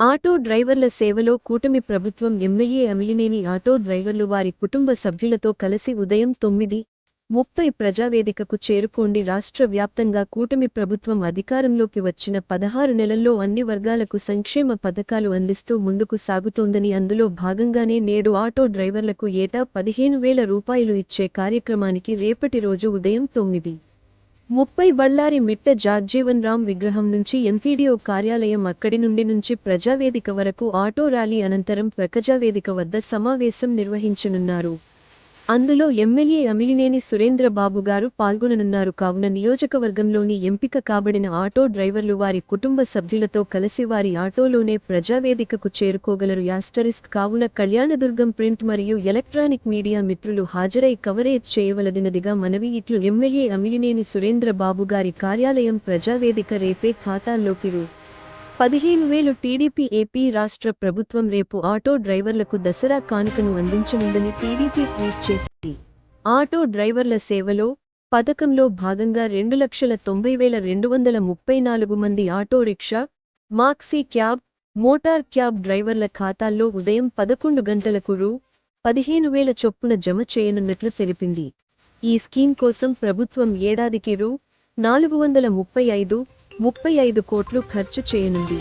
Auto డ్రైవర్ల సేవలో కూటమి ప్రభుత్వం ఎమ్మెల్యే అమిలినేని ఆటో డ్రైవర్లు వారి కుటుంబ సభ్యులతో కలిసి ఉదయం తొమ్మిది ముప్పై ప్రజావేదికకు చేరుకోండి. రాష్ట్ర వ్యాప్తంగా కూటమి ప్రభుత్వం అధికారంలోకి వచ్చిన పదహారు నెలల్లో అన్ని వర్గాలకు సంక్షేమ పథకాలు అందిస్తూ ముందుకు సాగుతోందని అందులో భాగంగానే నేడు ఆటో డ్రైవర్లకు ఏటా పదిహేను వేల రూపాయలు ఇచ్చే కార్యక్రమానికి రేపటి రోజు ఉదయం తొమ్మిది ముప్పై బళ్ళారి మిట్ట జాగ్జీవన్ రామ్ విగ్రహం నుంచి ఎంపీడీఓ కార్యాలయం అక్కడి నుండి నుంచి ప్రజావేదిక వరకు ఆటో ర్యాలీ అనంతరం ప్రకజావేదిక వద్ద సమావేశం నిర్వహించనున్నారు. అందులో ఎమ్మెల్యే అమిలినేని సురేంద్రబాబు గారు పాల్గొననున్నారు. కావున నియోజకవర్గంలోని ఎంపిక కాబడిన ఆటో డ్రైవర్లు వారి కుటుంబ సభ్యులతో కలిసి వారి ఆటోలోనే ప్రజావేదికకు చేరుకోగలరు. యాస్టరిస్క్ కావున కళ్యాణదుర్గం ప్రింట్ మరియు ఎలక్ట్రానిక్ మీడియా మిత్రులు హాజరై కవరేజ్ చేయవలదినదిగా మనవి ఇట్లు ఎమ్మెల్యే అమిలినేని సురేంద్రబాబు గారి కార్యాలయం ప్రజావేదిక రేపే ఖాతాల్లోకి రూ. పదిహేను వేలు టీడీపీ ఏపీ రాష్ట్ర ప్రభుత్వం రేపు ఆటో డ్రైవర్లకు దసరా కానుకను అందించనుందని టీడీపీ ట్వీట్ చేసింది. ఆటో డ్రైవర్ల సేవలో పథకంలో భాగంగా రెండు లక్షల తొంభై వేల రెండు వందల ముప్పై నాలుగు మంది auto rickshaw maxi cab motor cab డ్రైవర్ల ఖాతాల్లో ఉదయం పదకొండు గంటలకు రూ. పదిహేను వేల చొప్పున జమ చేయనున్నట్లు తెలిపింది. ఈ స్కీమ్ కోసం ప్రభుత్వం ఏడాదికి రూ. నాలుగు వందల ముప్పై ఐదు ముప్పై ఐదు కోట్లు ఖర్చు చేయనుంది.